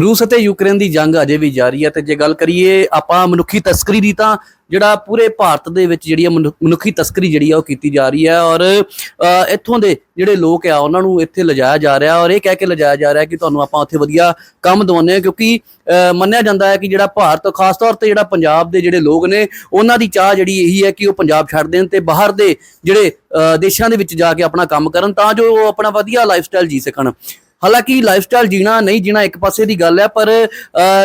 ਰੂਸ ਅਤੇ ਯੂਕਰੇਨ ਦੀ ਜੰਗ ਅਜੇ ਵੀ ਜਾਰੀ ਹੈ ਤੇ ਜੇ ਗੱਲ ਕਰੀਏ ਆਪਾਂ ਮਨੁੱਖੀ ਤਸਕਰੀ ਦੀ ਤਾਂ ਜਿਹੜਾ ਪੂਰੇ ਭਾਰਤ ਦੇ ਵਿੱਚ ਜਿਹੜੀ ਆ ਮਨੁ- ਮਨੁੱਖੀ ਤਸਕਰੀ ਜਿਹੜੀ ਆ ਉਹ ਕੀਤੀ ਜਾ ਰਹੀ ਹੈ ਔਰ ਇੱਥੋਂ ਦੇ ਜਿਹੜੇ ਲੋਕ ਆ ਉਹਨਾਂ ਨੂੰ ਇੱਥੇ ਲਿਜਾਇਆ ਜਾ ਰਿਹਾ ਔਰ ਇਹ ਕਹਿ ਕੇ ਲਿਜਾਇਆ ਜਾ ਰਿਹਾ ਕਿ ਤੁਹਾਨੂੰ ਆਪਾਂ ਉੱਥੇ ਵਧੀਆ ਕੰਮ ਦਵਾਉਂਦੇ ਆ ਕਿਉਂਕਿ ਮੰਨਿਆ ਜਾਂਦਾ ਹੈ ਕਿ ਜਿਹੜਾ ਭਾਰਤ ਖਾਸ ਤੌਰ ਤੇ ਜਿਹੜਾ ਪੰਜਾਬ ਦੇ ਜਿਹੜੇ ਲੋਕ ਨੇ ਉਹਨਾਂ ਦੀ ਚਾਹ ਜਿਹੜੀ ਇਹੀ ਹੈ ਕਿ ਉਹ ਪੰਜਾਬ ਛੱਡ ਦੇਣ ਤੇ ਬਾਹਰ ਦੇ ਜਿਹੜੇ ਦੇਸ਼ਾਂ ਦੇ ਵਿੱਚ ਜਾ ਕੇ ਆਪਣਾ ਕੰਮ ਕਰਨ ਤਾਂ ਜੋ ਉਹ ਆਪਣਾ ਵਧੀਆ ਲਾਈਫ ਸਟਾਈਲ ਜੀ ਸਕਣ। ਹਾਲਾਂਕਿ ਲਾਈਫ ਸਟਾਈਲ ਜੀਣਾ ਨਹੀਂ ਜੀਣਾ ਇੱਕ ਪਾਸੇ ਦੀ ਗੱਲ ਹੈ, ਪਰ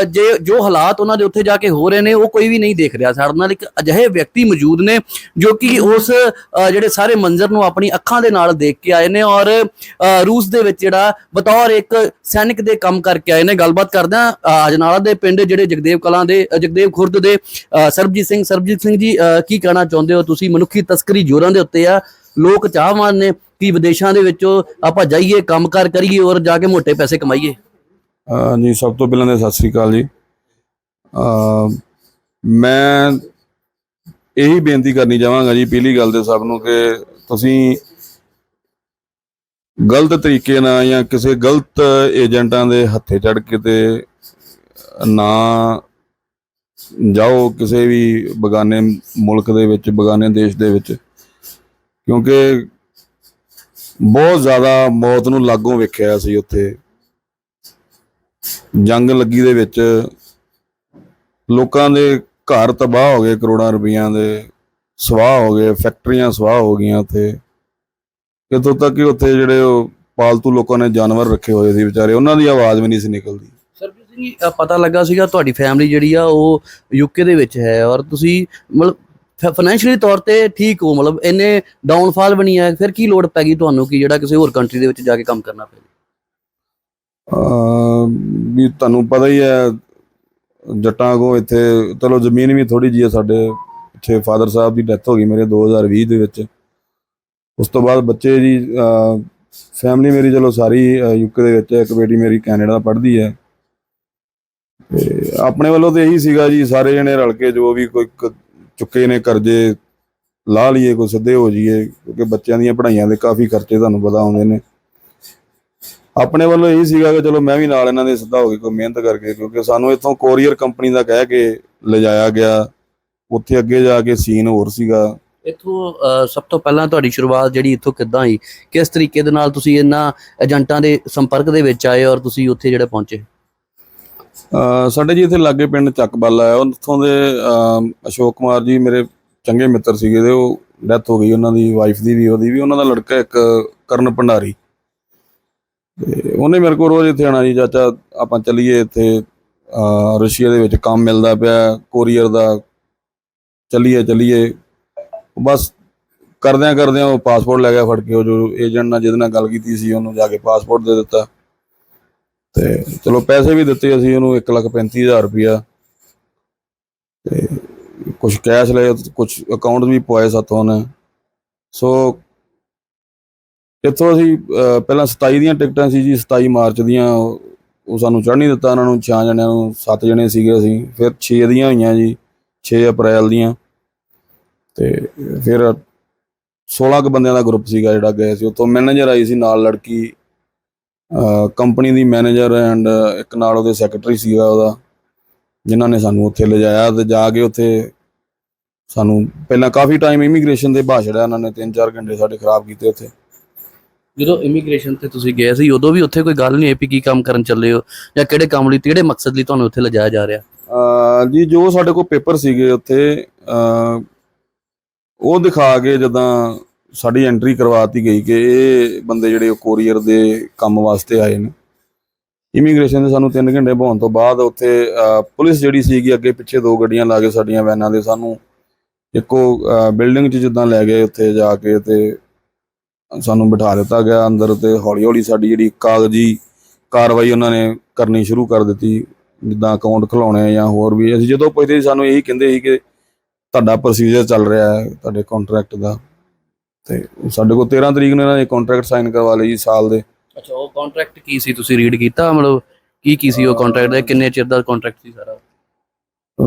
ਜੇ ਜੋ ਹਾਲਾਤ ਉਹਨਾਂ ਦੇ ਉੱਥੇ ਜਾ ਕੇ ਹੋ ਰਹੇ ਨੇ, ਉਹ ਕੋਈ ਵੀ ਨਹੀਂ ਦੇਖ ਰਿਹਾ। ਸਾਡੇ ਨਾਲ ਇੱਕ ਅਜਿਹੇ ਵਿਅਕਤੀ ਮੌਜੂਦ ਨੇ, ਜੋ ਕਿ ਉਸ ਜਿਹੜੇ ਸਾਰੇ ਮੰਜ਼ਰ ਨੂੰ ਆਪਣੀ ਅੱਖਾਂ ਦੇ ਨਾਲ ਦੇਖ ਕੇ ਆਏ ਨੇ ਔਰ ਰੂਸ ਦੇ ਵਿੱਚ ਜਿਹੜਾ ਬਤੌਰ ਇੱਕ ਸੈਨਿਕ ਦੇ ਕੰਮ ਕਰਕੇ ਆਏ ਨੇ। ਗੱਲਬਾਤ ਕਰਦੇ ਆ ਅਜਨਾਲਾ ਦੇ ਪਿੰਡ ਜਿਹੜੇ ਜਗਦੇਵ ਕਲਾਂ ਦੇ ਜਗਦੇਵ ਖੁਰਦ ਦੇ ਸਰਬਜੀਤ ਸਿੰਘ। ਸਰਬਜੀਤ ਸਿੰਘ ਜੀ ਕੀ ਕਹਿਣਾ ਚਾਹੁੰਦੇ ਹੋ? ਤੁਸੀਂ ਮਨੁੱਖੀ ਤਸਕਰੀ ਜੋਰਾਂ ਦੇ ਉੱਤੇ ਆ, ਲੋਕ ਚਾਹਵਾਨ ਨੇ। ਕਿ ਵਿਦੇਸ਼ਾਂ ਦੇ ਵਿੱਚੋਂ ਆਪਾਂ ਜਾਈਏ ਕੰਮਕਾਰ ਕਰੀਏ ਔਰ ਜਾ ਕੇ ਮੋਟੇ ਪੈਸੇ ਕਮਾਈਏ? ਅਹ ਜੀ, ਸਭ ਤੋਂ ਪਹਿਲਾਂ ਤਾਂ ਸਤਿ ਸ੍ਰੀ ਅਕਾਲ ਜੀ। ਮੈਂ ਇਹੀ ਬੇਨਤੀ ਕਰਨੀ ਚਾਹਾਂਗਾ ਜੀ, ਪਹਿਲੀ ਗੱਲ ਤੇ ਸਭ ਨੂੰ ਕਿ ਤੁਸੀਂ ਗਲਤ ਤਰੀਕੇ ਨਾਲ ਜਾਂ ਕਿਸੇ ਗਲਤ ਏਜੰਟਾਂ ਦੇ ਹੱਥੇ ਚੜ ਕੇ ਤੇ ਨਾ ਜਾਓ ਕਿਸੇ ਵੀ ਬਗਾਨੇ ਮੁਲਕ ਦੇ ਵਿੱਚ, ਬਗਾਨੇ ਦੇਸ਼ ਦੇ ਵਿੱਚ। ਕਿਉਂਕਿ ਬਹੁਤ ਜ਼ਿਆਦਾ ਮੌਤ ਨੂੰ ਲਾਗੋਂ ਵੇਖਿਆ ਸੀ ਉੱਥੇ। ਜੰਗ ਲੱਗੀ ਦੇ ਵਿੱਚ ਲੋਕਾਂ ਦੇ ਘਰ ਤਬਾਹ ਹੋ ਗਏ, ਕਰੋੜਾਂ ਰੁਪਈਆਂ ਦੇ ਸਵਾਹ ਹੋ ਗਏ, ਫੈਕਟਰੀਆਂ ਸਵਾਹ ਹੋ ਗਈਆਂ ਉੱਥੇ। ਕਿਤੋਂ ਤੱਕ ਕਿ ਉੱਥੇ ਜਿਹੜੇ ਉਹ ਪਾਲਤੂ ਲੋਕਾਂ ਨੇ ਜਾਨਵਰ ਰੱਖੇ ਹੋਏ ਸੀ ਵਿਚਾਰੇ, ਉਹਨਾਂ ਦੀ ਆਵਾਜ਼ ਵੀ ਨਹੀਂ ਸੀ ਨਿਕਲਦੀ। ਸਰਬਜੀਤ ਸਿੰਘ ਜੀ ਪਤਾ ਲੱਗਾ ਸੀਗਾ ਤੁਹਾਡੀ ਫੈਮਿਲੀ ਜਿਹੜੀ ਆ, ਉਹ ਯੂਕੇ ਦੇ ਵਿੱਚ ਹੈ ਔਰ ਤੁਸੀਂ ਮਤਲਬ ਫਾਈਨੈਂਸ਼ੀਅਲੀ ਤੌਰ ਤੇ ਠੀਕ ਹੋ, ਮਤਲਬ ਇੰਨੇ ਡਾਊਨਫਾਲ ਬਣੀ ਹੈ ਫਿਰ ਕੀ ਲੋੜ ਪੈ ਗਈ ਤੁਹਾਨੂੰ ਕਿ ਜਿਹੜਾ ਕਿਸੇ ਹੋਰ ਕੰਟਰੀ ਦੇ ਵਿੱਚ ਜਾ ਕੇ ਕੰਮ ਕਰਨਾ ਪਏ ਵੀ ਤੁਹਾਨੂੰ ਪਤਾ ਹੀ ਹੈ, ਜੱਟਾਂ ਕੋ ਇੱਥੇ, ਚਲੋ ਜ਼ਮੀਨ ਵੀ ਥੋੜੀ ਜਿਹੀ ਹੈ ਸਾਡੇ ਪਿੱਛੇ ਫਾਦਰ ਸਾਹਿਬ ਦੀ ਡੈਥ ਹੋ ਗਈ ਮੇਰੇ 2020 ਦੇ ਵਿੱਚ। ਉਸ ਤੋਂ ਬਾਅਦ ਬੱਚੇ ਜੀ ਫੈਮਿਲੀ ਮੇਰੀ ਚਲੋ ਸਾਰੀ ਯੂਕੇ ਦੇ ਵਿੱਚ ਇੱਕ ਬੇਟੀ ਮੇਰੀ ਕੈਨੇਡਾ ਪੜ੍ਹਦੀ ਹੈ। ਤੇ ਆਪਣੇ ਵੱਲੋਂ ਤੇ ਇਹੀ ਸੀਗਾ ਜੀ, ਸਾਰੇ ਜਣੇ ਰਲ ਕੇ ਜੋ ਵੀ ਕੋਈ ਚੁੱਕੇ ਨੇ, ਕਰਜ਼ੇ ਲਾ ਲਈਏ, ਕੋਈ ਸਿੱਧੇ ਹੋ ਜਾਈਏ, ਕਿਉਂਕਿ ਬੱਚਿਆਂ ਦੀਆਂ ਪੜ੍ਹਾਈਆਂ ਦੇ ਕਾਫੀ ਖਰਚੇ ਤੁਹਾਨੂੰ ਪਤਾ ਆਉਂਦੇ ਨੇ। ਆਪਣੇ ਵੱਲੋਂ ਇਹੀ ਸੀਗਾ ਕਿ ਚਲੋ ਮੈਂ ਵੀ ਨਾਲ ਇਹਨਾਂ ਦੇ ਸਿੱਧਾ ਹੋ ਕੇ ਕੋਈ ਮਿਹਨਤ ਕਰਕੇ, ਕਿਉਂਕਿ ਸਾਨੂੰ ਇੱਥੋਂ ਕੋਰੀਅਰ ਕੰਪਨੀ ਦਾ ਕਹਿ ਕੇ ਲਿਜਾਇਆ ਗਿਆ। ਉੱਥੇ ਅੱਗੇ ਜਾ ਕੇ ਸੀਨ ਹੋਰ ਸੀਗਾ। ਇੱਥੋਂ ਸਭ ਤੋਂ ਪਹਿਲਾਂ ਤੁਹਾਡੀ ਸ਼ੁਰੂਆਤ ਜਿਹੜੀ ਇੱਥੋਂ ਕਿੱਦਾਂ ਹੋਈ? ਕਿਸ ਤਰੀਕੇ ਦੇ ਨਾਲ ਤੁਸੀਂ ਇਹਨਾਂ ਏਜੰਟਾਂ ਦੇ ਸੰਪਰਕ ਦੇ ਵਿੱਚ ਆਏ ਔਰ ਤੁਸੀਂ ਉੱਥੇ ਜਿਹੜੇ ਪਹੁੰਚੇ? ਸਾਡੇ ਜੀ ਇੱਥੇ ਲਾਗੇ ਪਿੰਡ ਚੱਕਬਾਲਾ ਹੈ। ਉੱਥੋਂ ਦੇ ਅਸ਼ੋਕ ਕੁਮਾਰ ਜੀ ਮੇਰੇ ਚੰਗੇ ਮਿੱਤਰ ਸੀਗੇ ਤੇ ਉਹ ਡੈਥ ਹੋ ਗਈ ਉਹਨਾਂ ਦੀ ਵਾਈਫ ਦੀ ਵੀ, ਉਹਦੀ ਵੀ। ਉਹਨਾਂ ਦਾ ਲੜਕਾ ਇੱਕ ਕਰਨ ਭੰਡਾਰੀ। ਤੇ ਉਹਨੇ ਮੇਰੇ ਕੋਲ ਰੋਜ਼ ਇੱਥੇ ਆਣਾ ਜੀ। ਚਾਚਾ, ਆਪਾਂ ਚੱਲੀਏ ਇੱਥੇ ਰਸ਼ੀਆ ਦੇ ਵਿੱਚ ਕੰਮ ਮਿਲਦਾ ਪਿਆ ਕੋਰੀਅਰ ਦਾ। ਚੱਲੀਏ ਚੱਲੀਏ। ਬਸ ਕਰਦਿਆਂ ਕਰਦਿਆਂ ਉਹ ਪਾਸਪੋਰਟ ਲੈ ਗਿਆ ਫੜ ਕੇ। ਉਹ ਜੋ ਏਜੰਟ ਨਾਲ ਜਿਹਦੇ ਨਾਲ ਗੱਲ ਕੀਤੀ ਸੀ, ਉਹਨੂੰ ਜਾ ਕੇ ਪਾਸਪੋਰਟ ਦੇ ਦਿੱਤਾ। ਤੇ ਚਲੋ ਪੈਸੇ ਵੀ ਦਿੱਤੇ ਅਸੀਂ ਉਹਨੂੰ 135000 ਰੁਪਇਆ। ਤੇ ਕੁਝ ਕੈਸ਼ ਲਏ ਕੁਝ ਅਕਾਊਂਟ ਵੀ ਪਵਾਏ ਸਾਥੋਂ ਨੇ ਸੋ ਇੱਥੋਂ ਅਸੀਂ ਪਹਿਲਾਂ 27 ਦੀਆਂ ਟਿਕਟਾਂ ਸੀ ਜੀ 27 ਮਾਰਚ ਦੀਆਂ। ਉਹ ਸਾਨੂੰ ਚੜ੍ਹ ਨਹੀਂ ਦਿੱਤਾ ਉਹਨਾਂ ਨੂੰ 6 ਜਣਿਆਂ ਨੂੰ 7 ਜਣੇ ਸੀਗੇ ਅਸੀਂ। ਫਿਰ 6 ਦੀਆਂ ਹੋਈਆਂ ਜੀ 6 ਅਪ੍ਰੈਲ ਦੀਆਂ। ਤੇ ਫਿਰ 16 ਕੁ ਬੰਦਿਆਂ ਦਾ ਗਰੁੱਪ ਸੀਗਾ ਜਿਹੜਾ ਗਏ ਸੀ। ਉੱਥੋਂ ਮੈਨੇਜਰ ਆਈ ਸੀ ਨਾਲ ਲੜਕੀ ਕੰਪਨੀ ਦੀ ਮੈਨੇਜਰ ਐਂਡ ਇੱਕ ਨਾਲ ਉਹਦੇ ਸੈਕਟਰੀ ਸੀਗਾ ਉਹਦਾ ਜਿਨ੍ਹਾਂ ਨੇ ਸਾਨੂੰ ਉੱਥੇ ਲਿਜਾਇਆ ਤੇ ਜਾ ਕੇ ਉੱਥੇ ਸਾਨੂੰ ਪਹਿਲਾਂ ਕਾਫੀ ਟਾਈਮ ਇਮੀਗ੍ਰੇਸ਼ਨ ਦੇ ਭਾਸ਼ੜਾ ਉਹਨਾਂ ਨੇ 3-4 ਘੰਟੇ ਸਾਡੇ ਖਰਾਬ ਕੀਤੇ ਉੱਥੇ। ਜਦੋਂ ਇਮੀਗ੍ਰੇਸ਼ਨ ਤੇ ਤੁਸੀਂ ਗਏ ਸੀ ਉਦੋਂ ਵੀ ਉੱਥੇ ਕੋਈ ਗੱਲ ਨਹੀਂ ਵੀ ਕੀ ਕੰਮ ਕਰਨ ਚੱਲੇ ਹੋ ਜਾਂ ਕਿਹੜੇ ਕੰਮ ਲਈ ਕਿਹੜੇ ਮਕਸਦ ਲਈ ਤੁਹਾਨੂੰ ਉੱਥੇ ਲਿਜਾਇਆ ਜਾ ਰਿਹਾ? ਜੀ ਜੋ ਸਾਡੇ ਕੋਲ ਪੇਪਰ ਸੀਗੇ ਉੱਥੇ ਉਹ ਦਿਖਾ ਕੇ ਜਦੋਂ ਸਾਡੀ ਐਂਟਰੀ ਕਰਵਾਤੀ ਗਈ ਕਿ ਇਹ ਬੰਦੇ ਜਿਹੜੇ ਉਹ ਕੋਰੀਅਰ ਦੇ ਕੰਮ ਵਾਸਤੇ ਆਏ ਨੇ। ਇਮੀਗ੍ਰੇਸ਼ਨ ਦੇ ਸਾਨੂੰ 3 ਘੰਟੇ ਬਹਾਉਣ ਤੋਂ ਬਾਅਦ ਉੱਥੇ ਪੁਲਿਸ ਜਿਹੜੀ ਸੀਗੀ ਅੱਗੇ ਪਿੱਛੇ ਦੋ ਗੱਡੀਆਂ ਲਾ ਕੇ ਸਾਡੀਆਂ ਵੈਨਾਂ ਦੇ ਸਾਨੂੰ ਇੱਕੋ ਬਿਲਡਿੰਗ 'ਚ ਜਿੱਦਾਂ ਲੈ ਗਏ ਉੱਥੇ ਜਾ ਕੇ ਤੇ ਸਾਨੂੰ ਬਿਠਾ ਦਿੱਤਾ ਗਿਆ ਅੰਦਰ ਤੇ ਹੌਲੀ ਹੌਲੀ ਸਾਡੀ ਜਿਹੜੀ ਕਾਗਜ਼ੀ ਕਾਰਵਾਈ ਉਹਨਾਂ ਨੇ ਕਰਨੀ ਸ਼ੁਰੂ ਕਰ ਦਿੱਤੀ, ਜਿੱਦਾਂ ਅਕਾਊਂਟ ਖੁਲਾਉਣੇ ਜਾਂ ਹੋਰ ਵੀ। ਅਸੀਂ ਜਦੋਂ ਪੁੱਛਦੇ ਸਾਨੂੰ ਇਹੀ ਕਹਿੰਦੇ ਸੀ ਕਿ ਤੁਹਾਡਾ ਪ੍ਰੋਸੀਜਰ ਚੱਲ ਰਿਹਾ ਹੈ, ਤੁਹਾਡੇ ਕੰਟਰੈਕਟ ਦਾ। ਤੇ ਸਾਡੇ ਕੋਲ 13 ਤਰੀਕ ਨੂੰ ਇਹਨਾਂ ਨੇ ਕੰਟਰੈਕਟ ਸਾਈਨ ਕਰਵਾ ਲਈ ਜੀ ਸਾਲ ਦੇ। ਅੱਛਾ ਉਹ ਕੰਟਰੈਕਟ ਕੀ ਸੀ ਤੁਸੀਂ ਰੀਡ ਕੀਤਾ? ਮਤਲਬ ਕੀ ਕੀ ਸੀ ਉਹ ਕੰਟਰੈਕਟ ਦਾ? ਕਿੰਨੇ ਚਿਰ ਦਾ ਕੰਟਰੈਕਟ ਸੀ ਸਾਰਾ?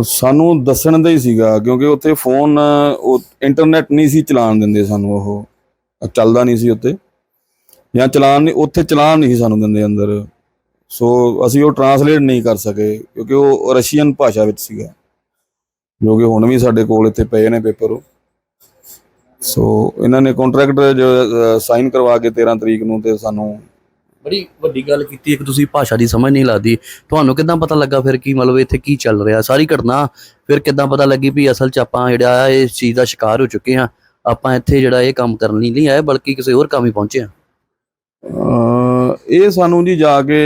ਸਾਨੂੰ ਦੱਸਣ ਦਾ ਹੀ ਸੀਗਾ ਕਿਉਂਕਿ ਉੱਥੇ ਫੋਨ ਉਹ ਇੰਟਰਨੈਟ ਨਹੀਂ ਸੀ ਚਲਾਉਣ ਦਿੰਦੇ ਸਾਨੂੰ ਉਹ। ਚੱਲਦਾ ਨਹੀਂ ਸੀ ਉੱਤੇ ਜਾਂ ਚਲਾਨ ਨਹੀਂ ਉੱਥੇ ਚਲਾਨ ਨਹੀਂ ਸੀ ਸਾਨੂੰ ਦਿੰਦੇ ਅੰਦਰ। ਸੋ ਅਸੀਂ ਉਹ ਟਰਾਂਸਲੇਟ ਨਹੀਂ ਕਰ ਸਕੇ ਕਿਉਂਕਿ ਉਹ ਰਸ਼ੀਅਨ ਭਾਸ਼ਾ ਵਿੱਚ ਸੀਗਾ। ਜੋ ਕਿ ਹੁਣ ਵੀ ਸਾਡੇ ਕੋਲ ਇੱਥੇ ਪਏ ਨੇ ਪੇਪਰ ਉਹ। ਸੋ ਇਹਨਾਂ ਨੇ ਕੰਟਰੈਕਟ ਜੋ ਸਾਈਨ ਕਰਵਾ ਕੇ 13 ਤਰੀਕ ਨੂੰ ਤੇ ਸਾਨੂੰ ਬੜੀ ਵੱਡੀ ਗੱਲ ਕੀਤੀ ਇੱਕ ਤੁਸੀਂ ਭਾਸ਼ਾ ਦੀ ਸਮਝ ਨਹੀਂ ਲੱਗਦੀ ਤੁਹਾਨੂੰ ਕਿਦਾਂ ਪਤਾ ਲੱਗਾ ਫਿਰ ਕੀ ਮਤਲਬ ਇੱਥੇ ਕੀ ਚੱਲ ਰਿਹਾ? ਸਾਰੀ ਘਟਨਾ ਫਿਰ ਕਿਦਾਂ ਪਤਾ ਲੱਗੀ ਵੀ ਅਸਲ 'ਚ ਆਪਾਂ ਜਿਹੜਾ ਆ ਇਸ ਚੀਜ਼ ਦਾ ਸ਼ਿਕਾਰ ਹੋ ਚੁੱਕੇ ਹਾਂ। ਆਪਾਂ ਇੱਥੇ ਜਿਹੜਾ ਇਹ ਕੰਮ ਕਰਨ ਲਈ ਨਹੀਂ ਆਏ ਬਲਕਿ ਕਿਸੇ ਹੋਰ ਕੰਮ ਹੀ ਪਹੁੰਚੇ ਅਹ ਇਹ ਸਾਨੂੰ ਜੀ ਜਾ ਕੇ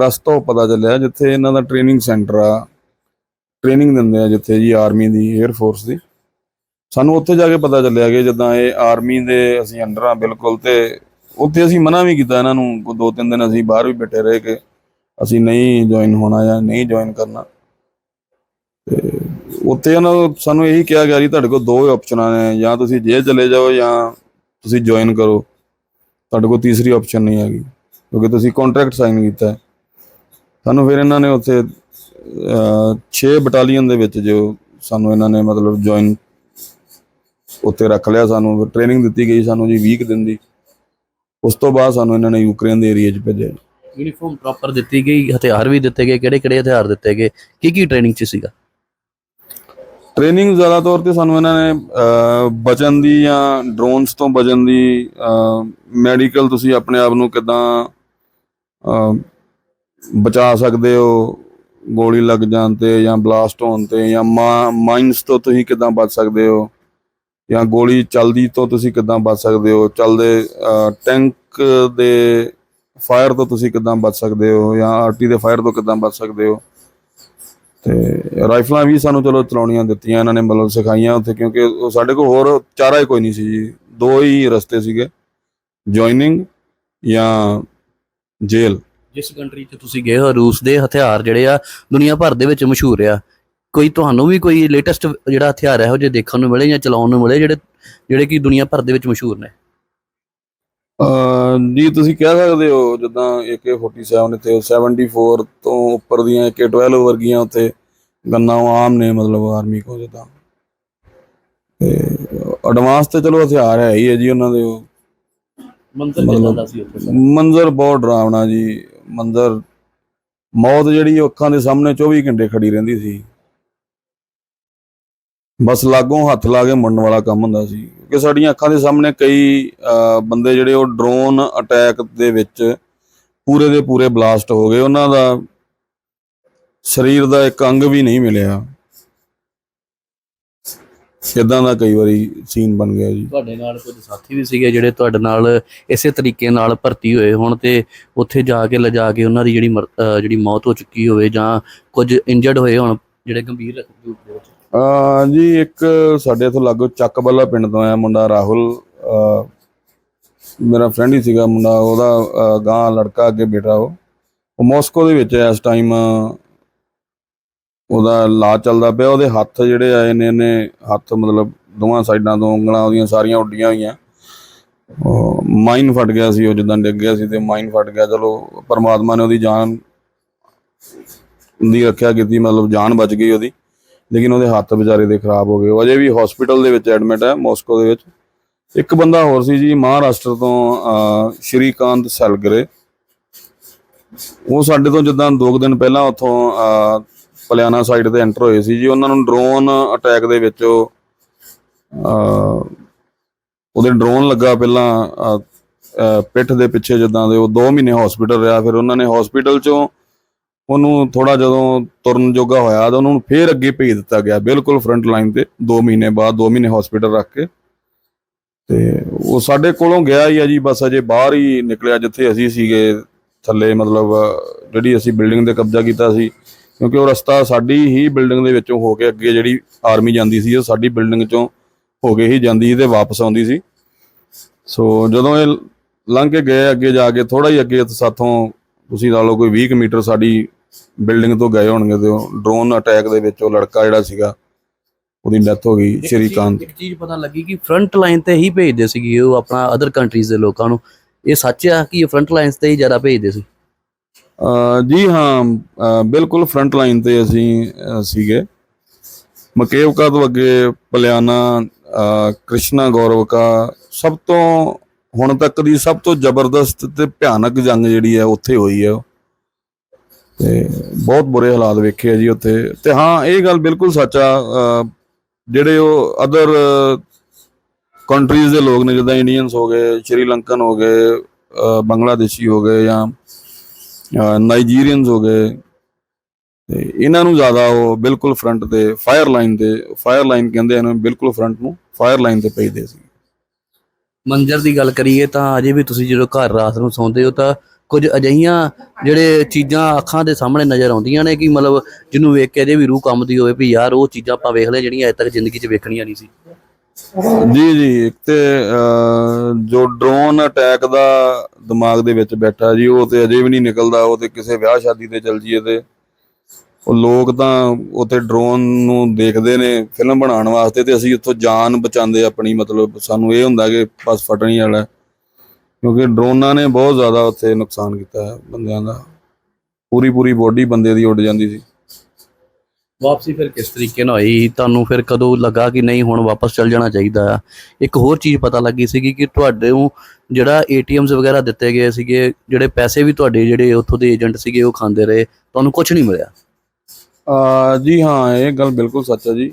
ਰਸਤੋਂ ਪਤਾ ਚੱਲਿਆ ਜਿੱਥੇ ਇਹਨਾਂ ਦਾ ਟ੍ਰੇਨਿੰਗ ਸੈਂਟਰ ਆ। ਟ੍ਰੇਨਿੰਗ ਦਿੰਦੇ ਆ ਜਿੱਥੇ ਜੀ ਆਰਮੀ ਦੀ 에ਅਰ ਫੋਰਸ ਦੀ। ਸਾਨੂੰ ਉੱਥੇ ਜਾ ਕੇ ਪਤਾ ਚੱਲਿਆ ਕਿ ਜਦੋਂ ਇਹ ਆਰਮੀ ਦੇ ਅਸੀਂ ਅੰਡਰ ਆ ਬਿਲਕੁਲ ਤੇ ਉੱਥੇ ਅਸੀਂ ਮਨਾ ਵੀ ਕੀਤਾ ਇਹਨਾਂ ਨੂੰ ਕੋਈ ਦੋ ਤਿੰਨ ਦਿਨ ਅਸੀਂ ਬਾਹਰ ਵੀ ਬੈਠੇ ਰਹੇ ਕਿ ਅਸੀਂ ਨਹੀਂ ਜੁਆਇਨ ਹੋਣਾ ਜਾਂ ਨਹੀਂ ਜੁਆਇਨ ਕਰਨਾ। ਤੇ ਉੱਥੇ ਉਹਨਾਂ ਸਾਨੂੰ ਇਹੀ ਕਿਹਾ ਗਿਆ ਜੀ ਤੁਹਾਡੇ ਕੋਲ ਦੋ ਆਪਸ਼ਨਾਂ ਨੇ, ਜਾਂ ਤੁਸੀਂ ਜੇਲ੍ਹ ਚਲੇ ਜਾਓ ਜਾਂ ਤੁਸੀਂ ਜੁਆਇਨ ਕਰੋ। ਤੁਹਾਡੇ ਕੋਲ ਤੀਸਰੀ ਆਪਸ਼ਨ ਨਹੀਂ ਹੈਗੀ, ਕਿਉਂਕਿ ਤੁਸੀਂ ਕੰਟਰੈਕਟ ਸਾਈਨ ਕੀਤਾ ਸਾਨੂੰ ਫਿਰ ਇਹਨਾਂ ਨੇ ਉੱਥੇ 6 ਬਟਾਲੀਅਨ ਦੇ ਵਿੱਚ ਜੋ ਸਾਨੂੰ ਇਹਨਾਂ ਨੇ ਮਤਲਬ ਜੁਆਇਨ ਉੱਥੇ ਰੱਖ ਲਿਆ ਸਾਨੂੰ ਟ੍ਰੇਨਿੰਗ ਦਿੱਤੀ ਗਈ ਸਾਨੂੰ ਜੀ 20 ਕੁ ਦਿਨ ਦੀ ਉਸ ਤੋਂ ਬਾਅਦ ਸਾਨੂੰ ਇਹਨਾਂ ਨੇ ਯੂਕਰੇਨ ਦੇ ਏਰੀਆ 'ਚ ਭੇਜਿਆ ਯੂਨੀਫਾਰਮ ਪ੍ਰੋਪਰ ਦਿੱਤੀ ਗਈ ਹਥਿਆਰ ਵੀ ਦਿੱਤੇ ਗਏ ਕਿਹੜੇ ਕਿਹੜੇ ਹਥਿਆਰ ਦਿੱਤੇ ਗਏ ਕੀ ਕੀ ਟ੍ਰੇਨਿੰਗ 'ਚ ਸੀਗਾ? ਟ੍ਰੇਨਿੰਗ ਜ਼ਿਆਦਾ ਤੌਰ ਤੇ ਸਾਨੂੰ ਇਹਨਾਂ ਨੇ ਬਚਣ ਦੀ ਜਾਂ ਡਰੋਨਸ ਤੋਂ ਬਚਣ ਦੀ ਮੈਡੀਕਲ ਤੁਸੀਂ ਆਪਣੇ ਆਪ ਨੂੰ ਕਿਦਾਂ ਬਚਾ ਸਕਦੇ ਹੋ ਗੋਲੀ ਲੱਗ ਜਾਣ ਤੇ ਜਾਂ ਬਲਾਸਟ ਹੋਣ ਤੇ ਜਾਂ ਮਾਈਨਸ ਤੋਂ ਤੁਸੀਂ ਕਿਦਾਂ ਬਚ ਸਕਦੇ ਹੋ। ਜਾਂ ਗੋਲੀ ਚੱਲਦੀ ਤੋਂ ਤੁਸੀਂ ਕਿਦਾਂ ਬਚ ਸਕਦੇ ਹੋ? ਚੱਲਦੇ ਟੈਂਕ ਦੇ ਫਾਇਰ ਤੋਂ ਤੁਸੀਂ ਕਿਦਾਂ ਬਚ ਸਕਦੇ ਹੋ? ਜਾਂ ਆਰਟੀ ਦੇ ਫਾਇਰ ਤੋਂ ਕਿਦਾਂ ਬਚ ਸਕਦੇ ਹੋ? ਤੇ ਰਾਈਫਲਾਂ ਵੀ ਸਾਨੂੰ ਚਲੋ ਚਲਾਉਣੀਆਂ ਦਿੱਤੀਆਂ ਇਹਨਾਂ ਨੇ, ਮਤਲਬ ਸਿਖਾਈਆਂ ਉੱਥੇ, ਕਿਉਂਕਿ ਉਹ ਸਾਡੇ ਕੋਲ ਹੋਰ ਚਾਰਾ ਹੀ ਕੋਈ ਨਹੀਂ ਸੀ ਜੀ। ਦੋ ਹੀ ਰਸਤੇ ਸੀਗੇ। ਜੁਆਇਨਿੰਗ ਜਾਂ ਜੇਲ। ਜਿਸ ਕੰਟਰੀ 'ਚ ਤੁਸੀਂ ਗਏ ਹੋ, ਰੂਸ ਦੇ ਹਥਿਆਰ ਜਿਹੜੇ ਆ, ਦੁਨੀਆ ਭਰ ਦੇ ਵਿੱਚ ਮਸ਼ਹੂਰ ਆ। ਕੋਈ ਤੁਹਾਨੂੰ ਵੀ ਕੋਈ ਲੇਟੈਸਟ ਜਿਹੜਾ ਹਥਿਆਰ ਇਹੋ ਜਿਹੇ ਦੇਖਣ ਨੂੰ ਮਿਲੇ ਜਾਂ ਚਲਾਉਣ ਨੂੰ ਮਿਲੇ ਜਿਹੜੇ ਜਿਹੜੇ ਕਿ ਦੁਨੀਆ ਭਰ ਦੇ ਵਿੱਚ ਮਸ਼ਹੂਰ ਨੇ? ਜੀ ਤੁਸੀਂ ਕਹਿ ਸਕਦੇ ਹੋ ਜਿੱਦਾਂ AK47 ਇੱਥੇ 74 ਤੋਂ ਉੱਪਰ ਦੀਆਂ AK12 ਵਰਗੀਆਂ ਉੱਥੇ ਗੰਨਾਂ ਆਮ ਨੇ ਮਤਲਬ ਆਰਮੀ ਕੋ ਜਿੱਦਾਂ। ਤੇ ਐਡਵਾਂਸ ਤੇ ਚਲੋ ਹਥਿਆਰ ਹੈ ਹੀ ਹੈ ਜੀ ਉਹਨਾਂ ਦੇ ਮਤਲਬ- ਕਿਦਾਂ ਦਾ ਸੀ ਉੱਥੇ? ਮੰਜ਼ਰ ਬਹੁਤ ਡਰਾਵਣਾ ਜੀ ਮੰਜ਼ਰ ਮੌਤ ਜਿਹੜੀ ਅੱਖਾਂ ਦੇ ਸਾਹਮਣੇ 24 ਘੰਟੇ ਖੜੀ ਰਹਿੰਦੀ ਸੀ। ਬਸ ਲਾਗੋਂ ਹੱਥ ਲਾ ਕੇ ਮੁੜਨ ਵਾਲਾ ਕੰਮ ਹੁੰਦਾ ਸੀ। ਕਿ ਸਾਡੀਆਂ ਅੱਖਾਂ ਦੇ ਸਾਹਮਣੇ ਕਈ ਬੰਦੇ ਜਿਹੜੇ ਉਹ ਡਰੋਨ ਅਟੈਕ ਦੇ ਵਿੱਚ ਪੂਰੇ ਦੇ ਪੂਰੇ ਬਲਾਸਟ ਹੋ ਗਏ। ਉਹਨਾਂ ਦਾ ਸਰੀਰ ਦਾ ਇੱਕ ਅੰਗ ਵੀ ਨਹੀਂ ਮਿਲਿਆ। ਇਦਾਂ ਦਾ ਕਈ ਵਾਰੀ ਸੀਨ ਬਣ ਗਿਆ ਜੀ। ਤੁਹਾਡੇ ਨਾਲ ਕੁਝ ਸਾਥੀ ਵੀ ਸੀਗੇ ਜਿਹੜੇ ਤੁਹਾਡੇ ਨਾਲ ਇਸੇ ਤਰੀਕੇ ਨਾਲ ਭਰਤੀ ਹੋਏ ਹੋਣ ਤੇ ਉੱਥੇ ਜਾ ਕੇ ਲਿਜਾ ਕੇ ਉਹਨਾਂ ਦੀ ਜਿਹੜੀ ਜਿਹੜੀ ਮੌਤ ਹੋ ਚੁੱਕੀ ਹੋਵੇ ਜਾਂ ਕੁਝ ਇੰਜਰਡ ਹੋਏ ਹੋਣ, ਜਿਹੜੇ ਗੰਭੀਰ ਰੂਪ ਦੇ ਵਿੱਚ ਜੀ ਇੱਕ ਸਾਡੇ ਇਥੋਂ ਲਾਗੋ ਚੱਕਬੱਲਾ ਪਿੰਡ ਤੋਂ ਆਇਆ ਮੁੰਡਾ ਰਾਹੁਲ। ਮੇਰਾ ਫਰੈਂਡ ਹੀ ਸੀਗਾ ਮੁੰਡਾ ਉਹਦਾ ਅਹ, ਗਾਂ ਲੜਕਾ ਅੱਗੇ ਬੇਟਾ ਉਹ। ਉਹ ਮਾਸਕੋ ਦੇ ਵਿੱਚ ਹੈ ਇਸ ਟਾਈਮ ਉਹਦਾ ਇਲਾਜ ਚੱਲਦਾ ਪਿਆ ਉਹਦੇ ਹੱਥ ਜਿਹੜੇ ਆਏ ਨੇ ਇਹਨੇ ਹੱਥ ਮਤਲਬ ਦੋਵਾਂ ਸਾਈਡਾਂ ਤੋਂ ਉਂਗਲਾਂ ਉਹਦੀਆਂ ਸਾਰੀਆਂ ਉੱਡੀਆਂ ਹੋਈਆਂ। ਮਾਈਨ ਫਟ ਗਿਆ ਸੀ ਉਹ ਜਿੱਦਾਂ ਡਿੱਗ ਗਿਆ ਸੀ ਤੇ ਮਾਈਨ ਫਟ ਗਿਆ। ਚਲੋ ਪਰਮਾਤਮਾ ਨੇ ਉਹਦੀ ਜਾਨ ਦੀ ਰੱਖਿਆ ਕੀਤੀ ਮਤਲਬ ਜਾਨ ਬਚ ਗਈ ਉਹਦੀ। ਲੇਕਿਨ ਉਹਦੇ ਹੱਥ ਵਿਚਾਰੇ ਦੇ ਖਰਾਬ ਹੋ ਗਏ। ਉਹ ਅਜੇ ਵੀ ਹਸਪੀਟਲ ਦੇ ਵਿੱਚ ਐਡਮਿਟ ਹੈ ਮਾਸਕੋ ਦੇ ਵਿੱਚ। ਇੱਕ ਬੰਦਾ ਹੋਰ ਸੀ ਜੀ ਮਹਾਰਾਸ਼ਟਰ ਤੋਂ ਸ਼੍ਰੀਕਾਂਤ ਸੈਲਗਰੇ। ਉਹ ਸਾਡੇ ਤੋਂ ਜਿੱਦਾਂ ਦੋ ਕੁ ਦਿਨ ਪਹਿਲਾਂ ਉੱਥੋਂ ਪਲਿਆਣਾ ਸਾਈਡ ਤੇ ਐਂਟਰ ਹੋਏ ਸੀ ਜੀ। ਉਹਨਾਂ ਨੂੰ ਡਰੋਨ ਅਟੈਕ ਦੇ ਵਿੱਚ ਉਹ, ਉਹਦੇ ਡਰੋਨ ਲੱਗਾ ਪਹਿਲਾਂ ਪਿੱਠ ਦੇ ਪਿੱਛੇ ਜਿੱਦਾਂ ਦੇ ਉਹ 2 ਮਹੀਨੇ ਹਸਪੀਟਲ ਰਿਹਾ। ਫਿਰ ਉਹਨਾਂ ਨੇ ਹਸਪੀਟਲ ਚੋਂ ਉਹਨੂੰ ਥੋੜਾ ਜਦੋਂ ਤੁਰਨ ਜੋਗਾ ਹੋਇਆ ਤਾਂ ਉਹਨੂੰ ਫੇਰ ਅੱਗੇ ਭੇਜ ਦਿੱਤਾ ਗਿਆ, ਬਿਲਕੁਲ ਫਰੰਟ ਲਾਈਨ ਤੇ 2 ਮਹੀਨੇ ਬਾਅਦ 2 ਮਹੀਨੇ ਹਸਪੀਟਲ ਰੱਖ ਕੇ। ਤੇ ਉਹ ਸਾਡੇ ਕੋਲੋਂ ਗਿਆ ਹੀ ਆ ਜੀ, ਬਸ ਅਜੇ ਬਾਹਰ ਹੀ ਨਿਕਲਿਆ, ਜਿੱਥੇ ਅਸੀਂ ਸੀਗੇ, ਥੱਲੇ ਮਤਲਬ ਜਿਹੜੀ ਅਸੀਂ ਬਿਲਡਿੰਗ ਤੇ ਕਬਜ਼ਾ ਕੀਤਾ ਸੀ, ਕਿਉਂਕਿ ਉਹ ਰਸਤਾ ਸਾਡੀ ਹੀ ਬਿਲਡਿੰਗ ਦੇ ਵਿੱਚੋਂ ਹੋ ਕੇ ਅੱਗੇ ਜਿਹੜੀ ਆਰਮੀ ਜਾਂਦੀ ਸੀ, ਉਹ ਸਾਡੀ ਬਿਲਡਿੰਗ ਚੋਂ ਹੋ ਕੇ ਹੀ ਜਾਂਦੀ ਸੀ ਤੇ ਵਾਪਸ ਆਉਂਦੀ ਸੀ। ਸੋ ਜਦੋਂ ਇਹ ਲੰਘ ਕੇ ਗਏ ਅੱਗੇ ਜਾ ਕੇ ਥੋੜਾ ਹੀ ਅੱਗੇ ਸਾਥੋਂ ਤੁਸੀਂ ਲਾ ਲਓ ਕੋਈ 20 ਕੁ ਮੀਟਰ ਸਾਡੀ ਬਿਲਡਿੰਗ ਤੋਂ ਗਏ ਹੋਣਗੇ ਤੇ ਡਰੋਨ ਅਟੈਕ ਦੇ ਵਿੱਚ ਉਹ ਲੜਕਾ ਜਿਹੜਾ ਸੀਗਾ ਉਹਦੀ ਡੈਥ ਹੋ ਗਈ ਸ਼੍ਰੀਕਾਂਤ ਇੱਕ ਚੀਜ਼ ਪਤਾ ਲੱਗੀ ਕਿ ਫਰੰਟ ਲਾਈਨ ਤੇ ਹੀ ਭੇਜਦੇ ਸੀਗੇ ਉਹ ਆਪਣਾ ਅਦਰ ਕੰਟਰੀਜ਼ ਦੇ ਲੋਕਾਂ ਨੂੰ। ਇਹ ਸੱਚ ਆ ਕਿ ਇਹ ਫਰੰਟ ਲਾਈਨਸ ਤੇ ਹੀ ਜ਼ਿਆਦਾ ਭੇਜਦੇ ਸੀ? ਜੀ ਹਾਂ ਬਿਲਕੁਲ ਫਰੰਟ ਲਾਈਨ ਤੇ ਅਸੀਂ ਸੀਗੇ। ਮਕੇਵਕਾ ਤੋਂ ਅੱਗੇ ਪਲਿਆਨਾ ਕ੍ਰਿਸ਼ਨਾ ਗੌਰਵਕਾ ਸਭ ਤੋਂ ਹੁਣ ਤੱਕ ਦੀ ਸਭ ਤੋਂ ਜ਼ਬਰਦਸਤ ਤੇ ਭਿਆਨਕ ਜੰਗ ਜਿਹੜੀ ਹੈ ਉੱਥੇ ਹੋਈ ਹੈ ਤੇ ਬਹੁਤ ਬੁਰੇ ਹਾਲਾਤ ਵੇਖੇ ਆ ਜੀ ਉੱਥੇ। ਤੇ ਹਾਂ, ਇਹ ਗੱਲ ਬਿਲਕੁਲ ਸੱਚ ਆ ਜਿਹੜੇ ਉਹ ਅਦਰ ਕੰਟਰੀਜ਼ ਦੇ ਲੋਕ ਨੇ, ਜਿੱਦਾਂ ਇੰਡੀਅਨਸ ਹੋ ਗਏ ਸ਼੍ਰੀਲੰਕਨ ਹੋ ਗਏ ਬੰਗਲਾਦੇਸ਼ੀ ਹੋ ਗਏ ਜਾਂ ਨਾਈਜੀਰੀਅਨਸ ਹੋ ਗਏ, ਤੇ ਇਹਨਾਂ ਨੂੰ ਜ਼ਿਆਦਾ ਉਹ ਬਿਲਕੁਲ ਫਰੰਟ ਤੇ ਫਾਇਰ ਲਾਈਨ ਤੇ ਫਾਇਰ ਲਾਈਨ ਕਹਿੰਦੇ ਇਹਨਾਂ ਨੂੰ ਬਿਲਕੁਲ ਫਰੰਟ ਨੂੰ ਫਾਇਰ ਲਾਈਨ ਤੇ ਭੇਜਦੇ ਸੀ। ਮੰਜ਼ਰ ਦੀ ਗੱਲ ਕਰੀਏ ਤਾਂ ਅਜੇ ਵੀ ਤੁਸੀਂ ਜਦੋਂ ਘਰ ਰਾਤ ਨੂੰ ਸੌਂਦੇ ਹੋ ਤਾਂ ਕੁਝ ਅਜਿਹੀਆਂ ਜਿਹੜੇ ਚੀਜ਼ਾਂ ਅੱਖਾਂ ਦੇ ਸਾਹਮਣੇ ਨਜ਼ਰ ਆਉਂਦੀਆਂ ਨੇ ਕਿ ਮਤਲਬ ਜਿਹਨੂੰ ਵੇਖ ਕੇ ਅਜੇ ਵੀ ਰੂਹ ਕੰਬਦੀ ਹੋਵੇ ਵੀ ਯਾਰ ਉਹ ਚੀਜ਼ਾਂ ਆਪਾਂ ਵੇਖ ਲਏ ਜਿਹੜੀਆਂ ਅਜੇ ਤੱਕ ਜ਼ਿੰਦਗੀ 'ਚ ਵੇਖਣੀਆਂ ਨਹੀਂ ਸੀ। ਜੀ ਜੀ, ਇੱਕ ਤੇ ਜੋ ਡਰੋਨ ਅਟੈਕ ਦਾ ਦਿਮਾਗ ਦੇ ਵਿੱਚ ਬੈਠਾ ਜੀ, ਉਹ ਤੇ ਅਜੇ ਵੀ ਨਹੀਂ ਨਿਕਲਦਾ, ਉਹ ਤੇ ਕਿਸੇ ਵਿਆਹ ਸ਼ਾਦੀ ਤੇ ਚੱਲ ਜੀਏ ਤੇ। ਉਹ ਲੋਕ ਤਾਂ ਉੱਥੇ ਡਰੋਨ ਨੂੰ ਦੇਖਦੇ ਨੇ ਫਿਲਮ ਬਣਾਉਣ ਵਾਸਤੇ ਤੇ ਅਸੀਂ ਉੱਥੋਂ ਜਾਨ ਬਚਾਉਂਦੇ ਆਪਣੀ, ਮਤਲਬ ਸਾਨੂੰ ਇਹ ਹੁੰਦਾ ਕਿ ਬਸ ਫਟਣੀ ਵਾਲਾ। ਕਿਉਂਕਿ ਡਰੋਨਾਂ ਨੇ ਬਹੁਤ ਜ਼ਿਆਦਾ ਉੱਥੇ ਨੁਕਸਾਨ ਕੀਤਾ ਹੈ ਬੰਦਿਆਂ ਦਾ। ਪੂਰੀ ਪੂਰੀ ਬੋਡੀ ਬੰਦੇ ਦੀ ਉੱਡ ਜਾਂਦੀ ਸੀ। ਵਾਪਸੀ ਫਿਰ ਕਿਸ ਤਰੀਕੇ ਨਾਲ ਹੋਈ? ਤੁਹਾਨੂੰ ਫਿਰ ਕਦੋਂ ਲੱਗਾ ਕਿ ਨਹੀਂ ਹੁਣ ਵਾਪਸ ਚੱਲ ਜਾਣਾ ਚਾਹੀਦਾ? ਆ ਇੱਕ ਹੋਰ ਚੀਜ਼ ਪਤਾ ਲੱਗੀ ਸੀਗੀ ਕਿ ਤੁਹਾਡੇ ਨੂੰ ਜਿਹੜਾ ਏਟੀਐਮਸ ਵਗੈਰਾ ਦਿੱਤੇ ਗਏ ਸੀਗੇ ਜਿਹੜੇ ਪੈਸੇ ਵੀ ਤੁਹਾਡੇ ਜਿਹੜੇ ਉੱਥੋਂ ਦੇ ਏਜੰਟ ਸੀਗੇ ਉਹ ਖਾਂਦੇ ਰਹੇ। ਤੁਹਾਨੂੰ ਕੁਝ ਨਹੀਂ ਮਿਲਿਆ? ਜੀ ਹਾਂ ਇਹ ਗੱਲ ਬਿਲਕੁਲ ਸੱਚ ਹੈ ਜੀ।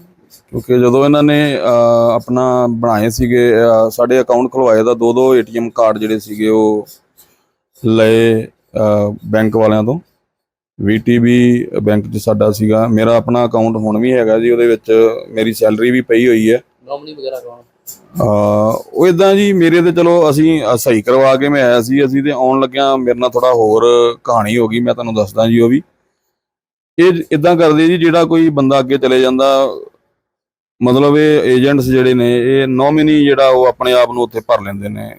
ਕਿਉਂਕਿ ਜਦੋਂ ਇਹਨਾਂ ਨੇ ਆਪਣਾ ਬਣਾਏ ਸੀਗੇ ਸਾਡੇ ਅਕਾਊਂਟ ਖੁਲਵਾਏ ਦਾ ਦੋ ਦੋ ਏਟੀਐਮ ਕਾਰਡ ਜਿਹੜੇ ਸੀਗੇ ਉਹ ਲਏ ਬੈਂਕ ਵਾਲਿਆਂ ਤੋਂ। ਵੀਟੀਬੀ ਬੈਂਕ 'ਚ ਸਾਡਾ ਸੀਗਾ। ਮੇਰਾ ਆਪਣਾ ਅਕਾਊਂਟ ਹੁਣ ਵੀ ਹੈਗਾ ਜੀ ਉਹਦੇ ਵਿੱਚ ਮੇਰੀ ਸੈਲਰੀ ਵੀ ਪਈ ਹੋਈ ਹੈ। ਨੋਮਨੀ ਵਗੈਰਾ ਕੌਣ? ਅਹ ਉਹ ਇਦਾਂ ਜੀ ਮੇਰੇ ਤੇ ਚਲੋ ਅਸੀਂ ਸਹੀ ਕਰਵਾ ਕੇ ਮੈਂ ਆਇਆ ਸੀ ਅਸੀਂ ਤੇ ਆਉਣ ਲੱਗਿਆ ਮੇਰੇ ਨਾਲ ਥੋੜਾ ਹੋਰ ਕਹਾਣੀ ਹੋ ਗਈ ਮੈਂ ਤੁਹਾਨੂੰ ਦੱਸਦਾ ਜੀ ਉਹ ਵੀ। ਇਹ ਇਦਾਂ ਕਰਦੇ ਜੀ ਜਿਹੜਾ ਕੋਈ ਬੰਦਾ ਅੱਗੇ ਚਲੇ ਜਾਂਦਾ ਮਤਲਬ ਇਹ ਏਜੰਟਸ ਜਿਹੜੇ ਨੇ ਇਹ ਨੋਮਿਨੀ ਜਿਹੜਾ ਉਹ ਆਪਣੇ ਆਪ ਨੂੰ ਉੱਥੇ ਭਰ ਲੈਂਦੇ ਨੇ।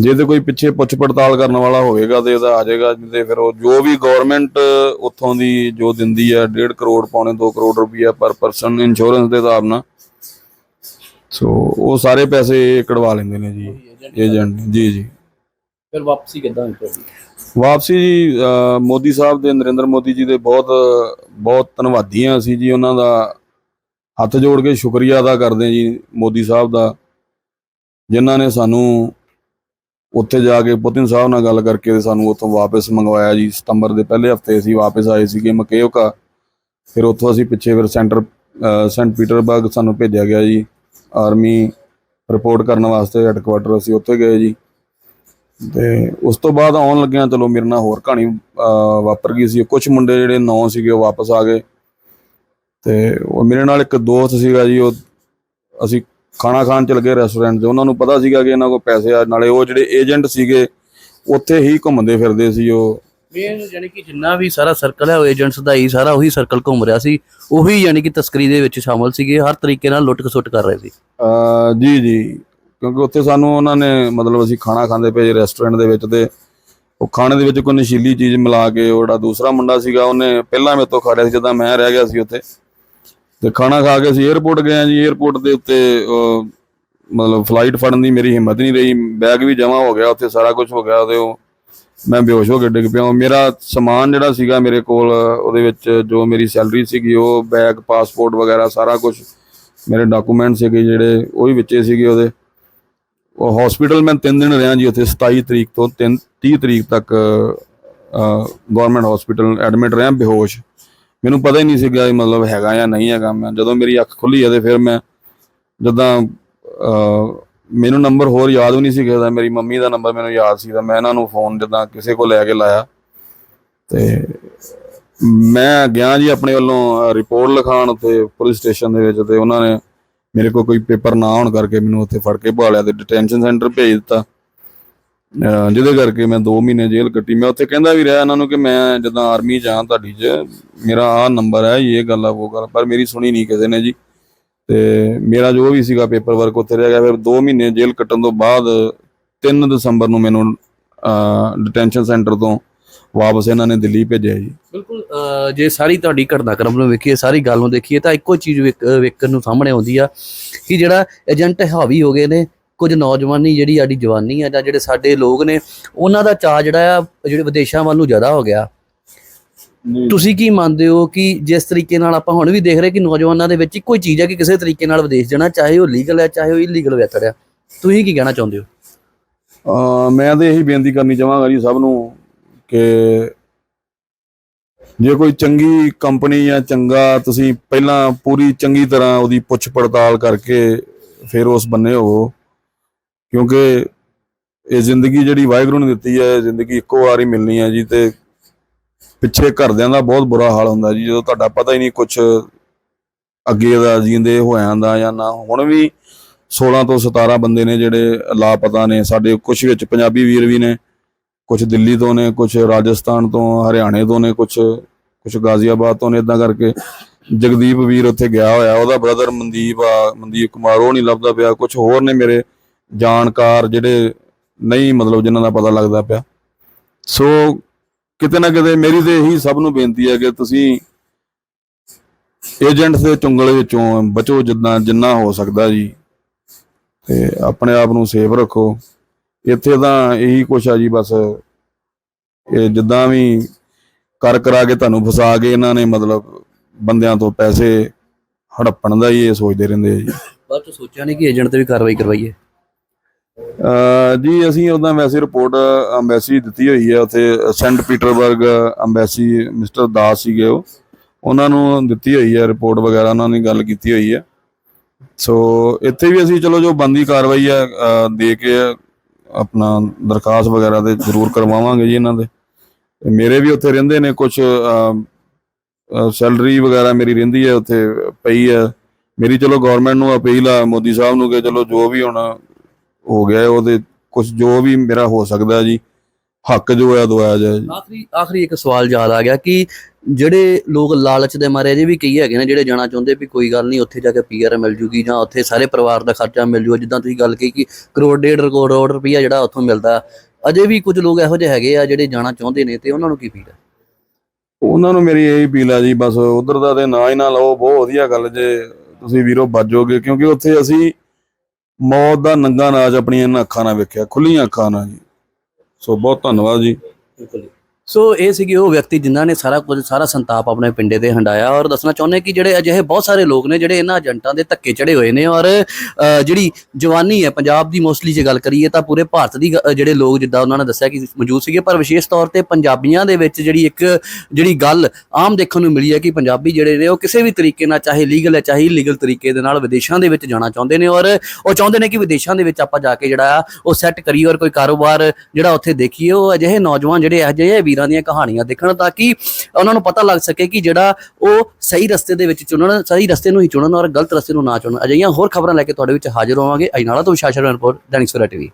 ਜੇ ਤੇ ਕੋਈ ਪਿੱਛੇ ਪੁੱਛ ਪੜਤਾਲ ਕਰਨ ਵਾਲਾ ਹੋਵੇਗਾ ਤੇ ਉਹਦਾ ਆ ਜਾਏਗਾ ਤੇ ਫਿਰ ਉਹ ਜੋ ਵੀ ਗਵਰਨਮੈਂਟ ਉੱਥੋਂ ਦੀ ਜੋ ਦਿੰਦੀ ਹੈ 1.5 ਕਰੋੜ ਪੌਣੇ 2 ਕਰੋੜ ਰੁਪਈਆ ਪਰ ਪਰਸਨ ਇੰਸ਼ੋਰੈਂਸ ਦੇ ਹਿਸਾਬ ਨਾਲ। ਸੋ ਉਹ ਸਾਰੇ ਪੈਸੇ ਕਢਵਾ ਲੈਂਦੇ ਨੇ ਜੀ ਏਜੰਟ ਜੀ ਜੀ। ਫਿਰ ਵਾਪਸੀ ਕਿੱਦਾਂ ਹੋਈ ਵਾਪਸੀ ਜੀ ਮੋਦੀ ਸਾਹਿਬ ਦੇ ਨਰਿੰਦਰ ਮੋਦੀ ਜੀ ਦੇ ਬਹੁਤ ਬਹੁਤ ਧੰਨਵਾਦੀ ਹਾਂ ਅਸੀਂ ਜੀ ਉਹਨਾਂ ਦਾ ਹੱਥ ਜੋੜ ਕੇ ਸ਼ੁਕਰੀਆ ਅਦਾ ਕਰਦੇ ਜੀ ਮੋਦੀ ਸਾਹਿਬ ਦਾ, ਜਿਨ੍ਹਾਂ ਨੇ ਸਾਨੂੰ ਉੱਥੇ ਜਾ ਕੇ ਪੁਤਿਨ ਸਾਹਿਬ ਨਾਲ ਗੱਲ ਕਰਕੇ ਸਾਨੂੰ ਉੱਥੋਂ ਵਾਪਸ ਮੰਗਵਾਇਆ ਜੀ। ਸਤੰਬਰ ਦੇ ਪਹਿਲੇ ਹਫ਼ਤੇ ਅਸੀਂ ਵਾਪਸ ਆਏ ਸੀਗੇ ਮਕੇਓਕਾ। ਫਿਰ ਉੱਥੋਂ ਅਸੀਂ ਪਿੱਛੇ ਫਿਰ ਸੈਂਟਰ ਸੈਂਟ ਪੀਟਰਬਰਗ ਸਾਨੂੰ ਭੇਜਿਆ ਗਿਆ ਜੀ। ਆਰਮੀ ਰਿਪੋਰਟ ਕਰਨ ਵਾਸਤੇ ਹੈੱਡਕੁਆਟਰ ਅਸੀਂ ਉੱਥੇ ਗਏ ਜੀ। ਤੇ ਉਸ ਤੋਂ ਬਾਅਦ ਆਉਣ ਲੱਗਿਆ ਚਲੋ ਮੇਰੇ ਨਾਲ ਹੋਰ ਕਹਾਣੀ ਵਾਪਰ ਗਈ ਸੀ। ਕੁਝ ਮੁੰਡੇ ਜਿਹੜੇ ਨੌ ਸੀਗੇ ਉਹ ਵਾਪਸ ਆ ਗਏ। ਤੇ ਉਹ ਮੇਰੇ ਨਾਲ ਇੱਕ ਦੋਸਤ ਸੀਗਾ ਜੀ ਉਹ ਅਸੀਂ ਖਾਣਾ ਖਾਣ ਚਲ ਗਏ ਰੈਸਟੋਰੈਂਟ 'ਚ ਉਹਨਾਂ ਨੂੰ ਪਤਾ ਸੀਗਾ ਕਿ ਇਹਨਾਂ ਕੋਲ ਪੈਸੇ ਆ ਨਾਲੇ ਉਹ ਜਿਹੜੇ ਏਜੰਟ ਸੀਗੇ ਉੱਥੇ ਹੀ ਘੁੰਮਦੇ ਫਿਰਦੇ ਸੀ ਉਹ। ਮੇਨ ਯਾਨੀ ਕਿ ਜਿੰਨਾ ਵੀ ਸਾਰਾ ਸਰਕਲ ਹੈ ਉਹ ਏਜੰਟਸ ਦਾ ਹੀ ਸਾਰਾ ਉਹੀ ਸਰਕਲ ਘੁੰਮ ਰਿਹਾ ਸੀ। ਉਹੀ ਯਾਨੀ ਕਿ ਤਸਕਰੀ ਦੇ ਵਿੱਚ ਸ਼ਾਮਲ ਸੀਗੇ ਹਰ ਤਰੀਕੇ ਨਾਲ ਲੁੱਟ ਖਸੁੱਟ ਕਰ ਰਹੇ ਸੀ। ਜੀ ਜੀ। ਕਿਉਂਕਿ ਉੱਥੇ ਸਾਨੂੰ ਉਹਨਾਂ ਨੇ ਮਤਲਬ ਅਸੀਂ ਖਾਣਾ ਖਾਂਦੇ ਪਏ ਰੈਸਟੋਰੈਂਟ ਦੇ ਵਿੱਚ ਤੇ ਉਹ ਖਾਣੇ ਦੇ ਵਿੱਚ ਕੋਈ ਨਸ਼ੀਲੀ ਚੀਜ਼ ਮਿਲਾ ਕੇ ਉਹ ਜਿਹੜਾ ਦੂਸਰਾ ਮੁੰਡਾ ਸੀਗਾ ਉਹਨੇ ਪਹਿਲਾਂ ਮੇਰੇ ਤੋਂ ਖਾ ਲਿਆ ਸੀ ਜਦੋਂ ਮੈਂ ਰਹਿ ਗਿਆ ਸੀ ਉੱਥੇ। ਤੇ ਖਾਣਾ ਖਾ ਕੇ ਅਸੀਂ 에ਅਰਪੋਰਟ ਗਏ ਆ ਜੀ। 에ਅਰਪੋਰਟ ਦੇ ਉੱਤੇ ਮਤਲਬ ਫਲਾਈਟ ਫੜਨ ਦੀ ਮੇਰੀ ਹਿੰਮਤ ਨਹੀਂ ਰਹੀ। ਬੈਗ ਵੀ ਜਮ੍ਹਾਂ ਹੋ ਗਿਆ, ਉੱਥੇ ਸਾਰਾ ਕੁਝ ਹੋ ਗਿਆ ਉਹਦੇ ਉਹ ਮੈਂ ਬੇਹੋਸ਼ ਹੋ ਕੇ ਡਿੱਗ ਪਿਆ। ਮੇਰਾ ਸਮਾਨ ਜਿਹੜਾ ਸੀਗਾ ਮੇਰੇ ਕੋਲ, ਉਹਦੇ ਵਿੱਚ ਜੋ ਮੇਰੀ ਸੈਲਰੀ ਸੀਗੀ, ਉਹ ਬੈਗ ਪਾਸਪੋਰਟ ਵਗੈਰਾ ਸਾਰਾ ਕੁਝ ਮੇਰੇ ਡਾਕੂਮੈਂਟ ਸੀਗੇ ਜਿਹੜੇ, ਉਹ ਵੀ ਵਿੱਚੇ ਸੀਗੇ ਉਹਦੇ। ਉਹ ਹਸਪੀਟਲ ਮੈਂ 3 ਦਿਨ ਰਿਹਾ ਜੀ ਉੱਥੇ 27 ਤਰੀਕ ਤੋਂ 3 30 ਤਰੀਕ ਤੱਕ ਗਵਰਨਮੈਂਟ ਹਸਪੀਟਲ ਐਡਮਿਟ ਰਿਹਾ ਬੇਹੋਸ਼। ਮੈਨੂੰ ਪਤਾ ਹੀ ਨਹੀਂ ਸੀਗਾ ਵੀ ਮਤਲਬ ਹੈਗਾ ਜਾਂ ਨਹੀਂ ਹੈਗਾ। ਮੈਂ ਜਦੋਂ ਮੇਰੀ ਅੱਖ ਖੁੱਲੀ ਆ ਤੇ ਫਿਰ ਮੈਂ ਜਦਾਂ ਮੈਨੂੰ ਨੰਬਰ ਹੋਰ ਯਾਦ ਵੀ ਨਹੀਂ ਸੀ ਦਾ। ਮੇਰੀ ਮੰਮੀ ਦਾ ਨੰਬਰ ਮੈਨੂੰ ਯਾਦ ਸੀ ਤਾਂ ਮੈਂ ਇਹਨਾਂ ਨੂੰ ਫੋਨ ਜਦਾਂ ਕਿਸੇ ਕੋਲ ਲੈ ਕੇ ਲਾਇਆ। ਤੇ ਮੈਂ ਗਿਆ ਜੀ ਆਪਣੇ ਵੱਲੋਂ ਰਿਪੋਰਟ ਲਿਖਾਉਣ ਉੱਥੇ ਪੁਲਿਸ ਸਟੇਸ਼ਨ ਦੇ ਵਿੱਚ ਤੇ ਉਹਨਾਂ ਨੇ ਮੇਰੇ ਕੋਲ ਕੋਈ ਪੇਪਰ ਨਾ ਹੋਣ ਕਰਕੇ ਮੈਨੂੰ ਉੱਥੇ ਫੜ ਕੇ ਭਾਲਿਆ ਤੇ ਡਿਟੈਂਸ਼ਨ ਸੈਂਟਰ ਭੇਜ ਦਿੱਤਾ। ਜਿਹਦੇ ਕਰਕੇ ਮੈਂ 2 ਮਹੀਨੇ ਜੇਲ੍ਹ ਕੱਟੀ। ਮੈਂ ਉੱਥੇ ਕਹਿੰਦਾ ਵੀ ਰਿਹਾ ਇਹਨਾਂ ਨੂੰ ਕਿ ਮੈਂ ਜਦੋਂ ਆਰਮੀ ਜਾਂ ਤੁਹਾਡੀ 'ਚ, ਮੇਰਾ ਆਹ ਨੰਬਰ ਹੈ, ਇਹ ਗੱਲ ਆ, ਉਹ ਗੱਲ ਪਰ ਮੇਰੀ ਸੁਣੀ ਨਹੀਂ ਕਿਸੇ ਨੇ ਜੀ। ਤੇ ਮੇਰਾ ਜੋ ਵੀ ਸੀਗਾ ਪੇਪਰ ਵਰਕ ਉੱਥੇ ਰਹਿ ਗਿਆ। ਫਿਰ 2 ਮਹੀਨੇ ਜੇਲ੍ਹ ਕੱਟਣ ਤੋਂ ਬਾਅਦ 3 ਦਸੰਬਰ ਨੂੰ ਮੈਨੂੰ ਡਿਟੈਂਸ਼ਨ ਸੈਂਟਰ ਤੋਂ ਵਾਪਸ ਇਹਨਾਂ ਨੇ ਦਿੱਲੀ ਭੇਜਿਆ ਜੀ। ਬਿਲਕੁਲ ਜੇ ਸਾਰੀ ਤੁਹਾਡੀ ਘਟਨਾਕ੍ਰਮ ਨੂੰ ਵੇਖੀਏ, ਸਾਰੀ ਗੱਲ ਨੂੰ ਦੇਖੀਏ, ਤਾਂ ਇੱਕੋ ਚੀਜ਼ ਵੇਖਣ ਨੂੰ ਸਾਹਮਣੇ ਆਉਂਦੀ ਆ ਕਿ ਜਿਹੜਾ ਏਜੰਟ ਹਾਵੀ ਹੋ ਗਏ ਨੇ ਕੁਝ ਨੌਜਵਾਨੀ ਜਿਹੜੀ ਸਾਡੀ ਜਵਾਨੀ ਆ ਜਾਂ ਜਿਹੜੇ ਸਾਡੇ ਲੋਕ ਨੇ ਉਹਨਾਂ ਦਾ ਚਾਅ ਜਿਹੜਾ ਆ ਜਿਹੜੇ ਵਿਦੇਸ਼ਾਂ ਵੱਲ ਨੂੰ ਜ਼ਿਆਦਾ ਹੋ ਗਿਆ। ਤੁਸੀਂ ਕੀ ਮੰਨਦੇ ਹੋ ਕਿ ਜਿਸ ਤਰੀਕੇ ਨਾਲ ਆਪਾਂ ਹੁਣ ਵੀ ਦੇਖ ਰਹੇ ਕਿ ਨੌਜਵਾਨਾਂ ਦੇ ਵਿੱਚ ਇੱਕੋ ਹੀ ਚੀਜ਼ ਹੈ ਕਿ ਕਿਸੇ ਤਰੀਕੇ ਨਾਲ ਵਿਦੇਸ਼ ਜਾਣਾ ਚਾਹੇ ਉਹ ਲੀਗਲ ਹੈ ਚਾਹੇ ਉਹ ਇਲੀਗਲ ਵੈਤੜ ਆ। ਤੁਸੀਂ ਕੀ ਕਹਿਣਾ ਚਾਹੁੰਦੇ ਹੋ? ਮੈਂ ਤਾਂ ਇਹੀ ਬੇਨਤੀ ਕਰਨੀ ਚਾਹਾਂਗਾ ਜੀ ਸਭ ਨੂੰ ਕਿ ਜੇ ਕੋਈ ਚੰਗੀ ਕੰਪਨੀ ਜਾਂ ਚੰਗਾ ਤੁਸੀਂ ਪਹਿਲਾਂ ਪੂਰੀ ਚੰਗੀ ਤਰ੍ਹਾਂ ਉਹਦੀ ਪੁੱਛ ਪੜਤਾਲ ਕਰਕੇ ਫਿਰ ਉਸ ਬੰਨੇ ਹੋਵੋ। ਕਿਉਂਕਿ ਇਹ ਜ਼ਿੰਦਗੀ ਜਿਹੜੀ ਵਾਹਿਗੁਰੂ ਨੇ ਦਿੱਤੀ ਹੈ, ਜ਼ਿੰਦਗੀ ਇੱਕੋ ਵਾਰ ਹੀ ਮਿਲਣੀ ਹੈ ਜੀ ਤੇ ਪਿੱਛੇ ਘਰਦਿਆਂ ਦਾ ਬਹੁਤ ਬੁਰਾ ਹਾਲ ਹੁੰਦਾ ਜੀ, ਜਦੋਂ ਤੁਹਾਡਾ ਪਤਾ ਹੀ ਨਹੀਂ ਕੁਝ ਅੱਗੇ ਦਾ ਜੀਂਦੇ ਹੋਇਆਂ ਦਾ ਜਾਂ ਨਾ। ਹੁਣ ਵੀ 16 ਤੋਂ 17 ਬੰਦੇ ਨੇ ਜਿਹੜੇ ਲਾਪਤਾ ਨੇ, ਸਾਡੇ ਕੁਝ ਵਿੱਚ ਪੰਜਾਬੀ ਵੀਰ ਵੀ ਨੇ ਕੁਝ ਦਿੱਲੀ ਤੋਂ ਨੇ ਕੁਝ ਰਾਜਸਥਾਨ ਤੋਂ, ਹਰਿਆਣੇ ਤੋਂ ਨੇ ਕੁਝ ਕੁਝ ਗਾਜ਼ੀਆਬਾਦ ਤੋਂ ਨੇ ਇਦਾਂ ਕਰਕੇ ਜਗਦੀਪ ਵੀਰ ਉੱਥੇ ਗਿਆ ਹੋਇਆ, ਉਹਦਾ ਬ੍ਰਦਰ ਮਨਦੀਪ ਆ, ਮਨਦੀਪ ਕੁਮਾਰ, ਉਹ ਨਹੀਂ ਲੱਭਦਾ ਪਿਆ ਕੁਝ ਹੋਰ ਨੇ ਮੇਰੇ ਜਾਣਕਾਰ ਜਿਹੜੇ ਨਹੀਂ ਮਤਲਬ ਜਿਨ੍ਹਾਂ ਦਾ ਪਤਾ ਲੱਗਦਾ ਪਿਆ। ਸੋ ਕਿਤੇ ਨਾ ਕਿਤੇ ਮੇਰੀ ਤੇ ਇਹੀ ਸਭ ਨੂੰ ਬੇਨਤੀ ਹੈ ਕਿ ਤੁਸੀਂ ਏਜੰਟ ਦੇ ਚੁੰਗਲੇ ਵਿੱਚੋਂ ਬਚੋ ਜਿੱਦਾਂ ਜਿੰਨਾ ਹੋ ਸਕਦਾ ਜੀ ਤੇ ਆਪਣੇ ਆਪ ਨੂੰ ਸੇਫ ਰੱਖੋ। ਇੱਥੇ ਤਾਂ ਇਹੀ ਕੁਛ ਆ ਜੀ ਬਸ ਇਹ ਜਿੱਦਾਂ ਵੀ ਕਰ ਕਰਾ ਕੇ ਤੁਹਾਨੂੰ ਫਸਾ ਕੇ ਇਹਨਾਂ ਨੇ ਮਤਲਬ ਬੰਦਿਆਂ ਤੋਂ ਪੈਸੇ ਹੜੱਪਣ ਦਾ ਹੀ ਇਹ ਸੋਚਦੇ ਰਹਿੰਦੇ ਆ ਜੀ। ਬਾਅਦ ਚ ਸੋਚਿਆ ਨਹੀਂ ਕਿ ਏਜੰਟ ਤੇ ਵੀ ਕਾਰਵਾਈ ਕਰਵਾਈਏ? ਜੀ, ਅਸੀਂ ਉਹਦਾ ਵੈਸੇ ਰਿਪੋਰਟ ਅੰਬੈਸੀ ਦਿੱਤੀ ਹੋਈ ਹੈ, ਉੱਥੇ Saint Petersburg embassy mister Das ਸੀਗੇ ਉਹ। ਉਹਨਾਂ ਨੂੰ ਦਿੱਤੀ ਹੋਈ ਹੈ ਰਿਪੋਰਟ ਵਗੈਰਾ, ਉਹਨਾਂ ਨੇ ਗੱਲ ਕੀਤੀ ਹੋਈ ਹੈ। ਸੋ ਇੱਥੇ ਵੀ ਅਸੀਂ ਚਲੋ ਜੋ ਬੰਦੀ ਕਾਰਵਾਈ ਹੈ ਦੇ ਕੇ ਆਪਣਾ ਦਰਖਾਸਤ ਵਗੈਰਾ ਤੇ ਜ਼ਰੂਰ ਕਰਵਾਵਾਂਗੇ ਜੀ ਇਹਨਾਂ ਦੇ। ਮੇਰੇ ਵੀ ਉੱਥੇ ਰਹਿੰਦੇ ਨੇ ਕੁਝ ਸੈਲਰੀ ਵਗੈਰਾ ਮੇਰੀ ਰਹਿੰਦੀ ਹੈ, ਉੱਥੇ ਪਈ ਹੈ। ਮੇਰੀ ਚਲੋ ਗਵਰਨਮੈਂਟ ਨੂੰ ਅਪੀਲ ਆ, ਮੋਦੀ ਸਾਹਿਬ ਨੂੰ ਕਿ ਚਲੋ ਜੋ ਵੀ ਹੁਣ ਹੋ ਗਿਆ ਉਹਦੇ ਕੁਝ ਜੋ ਵੀ ਮੇਰਾ ਹੋ ਸਕਦਾ ਜੀ ਹੱਕ ਜੋ ਹੈ ਦਵਾਇਆ ਜਾਏ ਜੀ। ਆਖਰੀ ਆਖਰੀ ਇੱਕ ਸਵਾਲ ਯਾਦ ਆ ਗਿਆ ਕਿ ਜਿਹੜੇ ਲੋਕ ਲਾਲਚ ਦੇ ਮਾਰੇ ਅਜੇ ਵੀ ਕਈ ਹੈਗੇ ਨੇ ਜਿਹੜੇ ਜਾਣਾ ਚਾਹੁੰਦੇ ਵੀ ਕੋਈ ਗੱਲ ਨਹੀਂ ਉੱਥੇ ਜਾ ਕੇ ਪੀਆਰ ਮਿਲ ਜੂਗੀ ਜਾਂ ਉੱਥੇ ਸਾਰੇ ਪਰਿਵਾਰ ਦਾ ਖਰਚਾ ਮਿਲ ਜੂਗਾ ਜਿੱਦਾਂ ਤੁਸੀਂ ਗੱਲ ਕਹੀ ਕਿ ਕਰੋੜ ਡੇਢ ਕਰੋੜ ਰੁਪਈਆ ਜਿਹੜਾ ਉੱਥੋਂ ਮਿਲਦਾ। ਅਜੇ ਵੀ ਕੁਝ ਲੋਕ ਇਹੋ ਜਿਹੇ ਹੈਗੇ ਆ ਜਿਹੜੇ ਜਾਣਾ ਚਾਹੁੰਦੇ ਨੇ ਤੇ ਉਹਨਾਂ ਨੂੰ ਕੀ ਹੈ? ਉਹਨਾਂ ਨੂੰ ਮੇਰੀ ਇਹੀ ਅਪੀਲ ਆ ਜੀ ਬਸ ਉਧਰ ਦਾ ਤੇ ਨਾ ਹੀ ਨਾ ਲਓ ਬਹੁਤ ਵਧੀਆ ਗੱਲ ਜੇ ਤੁਸੀਂ ਵੀਰੋ ਬਚੋਗੇ ਕਿਉਂਕਿ ਉੱਥੇ ਅਸੀਂ ਮੌਤ ਦਾ ਨੰਗਾ ਨਾਚ ਆਪਣੀਆਂ ਇਹਨਾਂ ਅੱਖਾਂ ਨਾਲ ਵੇਖਿਆ, ਖੁੱਲੀਆਂ ਅੱਖਾਂ ਨਾਲ ਜੀ। ਸੋ ਬਹੁਤ ਧੰਨਵਾਦ ਜੀ। ਬਿਲਕੁਲ ਸੋ ਇਹ ਸੀਗੇ ਉਹ ਵਿਅਕਤੀ ਜਿਨ੍ਹਾਂ ਨੇ ਸਾਰਾ ਕੁਝ, ਸਾਰਾ ਸੰਤਾਪ ਆਪਣੇ ਪਿੰਡੇ ਤੇ ਹੰਡਾਇਆ ਔਰ ਦੱਸਣਾ ਚਾਹੁੰਦੇ ਕਿ ਜਿਹੜੇ ਅਜਿਹੇ ਬਹੁਤ ਸਾਰੇ ਲੋਕ ਨੇ ਜਿਹੜੇ ਇਹਨਾਂ ਏਜੰਟਾਂ ਦੇ ਧੱਕੇ ਚੜੇ ਹੋਏ ਨੇ ਔਰ ਜਿਹੜੀ ਜਵਾਨੀ ਹੈ ਪੰਜਾਬ ਦੀ ਮੋਸਟਲੀ ਜੇ ਗੱਲ ਕਰੀਏ ਤਾਂ ਪੂਰੇ ਭਾਰਤ ਦੀ ਗ- ਜਿਹੜੇ ਲੋਕ ਜਿੱਦਾਂ ਉਹਨਾਂ ਨੇ ਦੱਸਿਆ ਕਿ ਮੌਜੂਦ ਸੀਗੇ, ਪਰ ਵਿਸ਼ੇਸ਼ ਤੌਰ ਤੇ ਪੰਜਾਬੀਆਂ ਦੇ ਵਿੱਚ ਜਿਹੜੀ ਇੱਕ, ਜਿਹੜੀ ਗੱਲ ਆਮ ਦੇਖਣ ਨੂੰ ਮਿਲੀ ਹੈ ਕਿ ਪੰਜਾਬੀ ਜਿਹੜੇ ਨੇ ਉਹ ਕਿਸੇ ਵੀ ਤਰੀਕੇ ਨਾਲ ਚਾਹੇ ਲੀਗਲ ਹੈ, ਚਾਹੇ ਇਲੀਗਲ ਤਰੀਕੇ ਦੇ ਨਾਲ ਵਿਦੇਸ਼ਾਂ ਦੇ ਵਿੱਚ ਜਾਣਾ ਚਾਹੁੰਦੇ ਨੇ ਔਰ ਉਹ ਚਾਹੁੰਦੇ ਨੇ ਕਿ ਵਿਦੇਸ਼ਾਂ ਦੇ ਵਿੱਚ ਆਪਾਂ ਜਾ ਕੇ ਜਿਹੜਾ ਆ ਉਹ ਸੈੱਟ ਕਰੀਏ ਔਰ ਕੋਈ ਕਾਰੋਬਾਰ ਜਿਹੜਾ ਉੱਥੇ ਦੇਖੀਏ, ਉਹ ਅਜਿਹੇ ਨੌਜਵਾਨ ਜਿਹੜੇ ਅਜਿਹੇ ਵੀਰਾਂ ਦੀਆਂ ਕਹਾਣੀਆਂ ਦੇਖਣ ਤਾਂ ਕਿ ਉਹਨਾਂ ਨੂੰ ਪਤਾ ਲੱਗ ਸਕੇ ਕਿ ਜਿਹੜਾ ਉਹ ਸਹੀ ਰਸਤੇ ਦੇ ਵਿੱਚ ਚੁਣਨ, ਸਹੀ ਰਸਤੇ ਨੂੰ ਹੀ ਚੁਣਨ ਔਰ ਗਲਤ ਰਸਤੇ ਨੂੰ ਨਾ ਚੁਣਨ। ਅਜਿਹੀਆਂ ਹੋਰ ਖਬਰਾਂ ਲੈ ਕੇ ਤੁਹਾਡੇ ਵਿੱਚ ਹਾਜ਼ਰ ਹੋਵਾਂਗੇ। ਅਜਨਾਲਾ ਤੋਂ ਵਿਸ਼ਾਸ਼ਰ ਰਿਪੋਰਟ, ਦੈਨਿਕ ਸਵੇਰਾ ਟੀਵੀ।